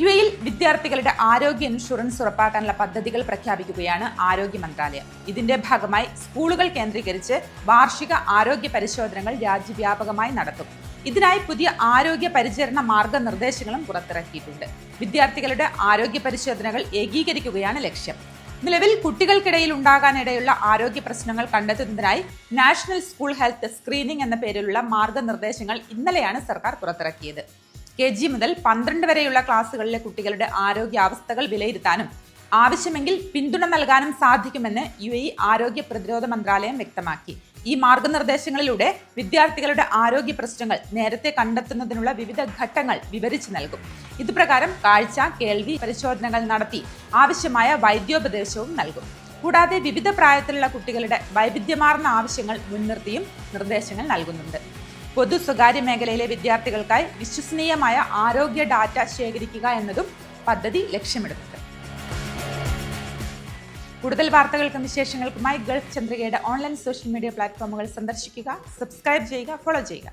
U എയിൽ വിദ്യാർത്ഥികളുടെ ആരോഗ്യ ഇൻഷുറൻസ് ഉറപ്പാക്കാനുള്ള പദ്ധതികൾ പ്രഖ്യാപിക്കുകയാണ് ആരോഗ്യ മന്ത്രാലയം. ഇതിന്റെ ഭാഗമായി സ്കൂളുകൾ കേന്ദ്രീകരിച്ച് വാർഷിക ആരോഗ്യ പരിശോധനകൾ രാജ്യവ്യാപകമായി നടത്തും. ഇതിനായി പുതിയ ആരോഗ്യ പരിചരണ മാർഗനിർദ്ദേശങ്ങളും പുറത്തിറക്കിയിട്ടുണ്ട്. വിദ്യാർത്ഥികളുടെ ആരോഗ്യ പരിശോധനകൾ ഏകീകരിക്കുകയാണ് ലക്ഷ്യം. നിലവിൽ കുട്ടികൾക്കിടയിൽ ഉണ്ടാകാനിടയുള്ള ആരോഗ്യ പ്രശ്നങ്ങൾ കണ്ടെത്തുന്നതിനായി നാഷണൽ സ്കൂൾ ഹെൽത്ത് സ്ക്രീനിംഗ് എന്ന പേരിലുള്ള മാർഗനിർദ്ദേശങ്ങൾ ഇന്നലെയാണ് സർക്കാർ പുറത്തിറക്കിയത്. കെ ജി മുതൽ പന്ത്രണ്ട് വരെയുള്ള ക്ലാസ്സുകളിലെ കുട്ടികളുടെ ആരോഗ്യാവസ്ഥകൾ വിലയിരുത്താനും ആവശ്യമെങ്കിൽ പിന്തുണ നൽകാനും സാധിക്കുമെന്ന് യു എ ആരോഗ്യ പ്രതിരോധ മന്ത്രാലയം വ്യക്തമാക്കി. ഈ മാർഗനിർദ്ദേശങ്ങളിലൂടെ വിദ്യാർത്ഥികളുടെ ആരോഗ്യ പ്രശ്നങ്ങൾ നേരത്തെ കണ്ടെത്തുന്നതിനുള്ള വിവിധ ഘട്ടങ്ങൾ വിവരിച്ചു നൽകും. ഇതുപ്രകാരം കാഴ്ച കേൾവി പരിശോധനകൾ നടത്തി ആവശ്യമായ വൈദ്യോപദേശവും നൽകും. കൂടാതെ വിവിധ പ്രായത്തിലുള്ള കുട്ടികളുടെ വൈവിധ്യമാർന്ന ആവശ്യങ്ങൾ മുൻനിർത്തിയും നിർദ്ദേശങ്ങൾ നൽകുന്നുണ്ട്. പൊതു സ്വകാര്യ മേഖലയിലെ വിദ്യാർത്ഥികൾക്കായി വിശ്വസനീയമായ ആരോഗ്യ ഡാറ്റ ശേഖരിക്കുക എന്നതും പദ്ധതി ലക്ഷ്യമിടുന്നുണ്ട് കൂടുതൽ വാർത്തകൾക്കും വിശേഷങ്ങൾക്കുമായി ഗൾഫ് ചന്ദ്രികയുടെ ഓൺലൈൻ സോഷ്യൽ മീഡിയ പ്ലാറ്റ്ഫോമുകൾ സന്ദർശിക്കുക സബ്സ്ക്രൈബ് ചെയ്യുക ഫോളോ ചെയ്യുക.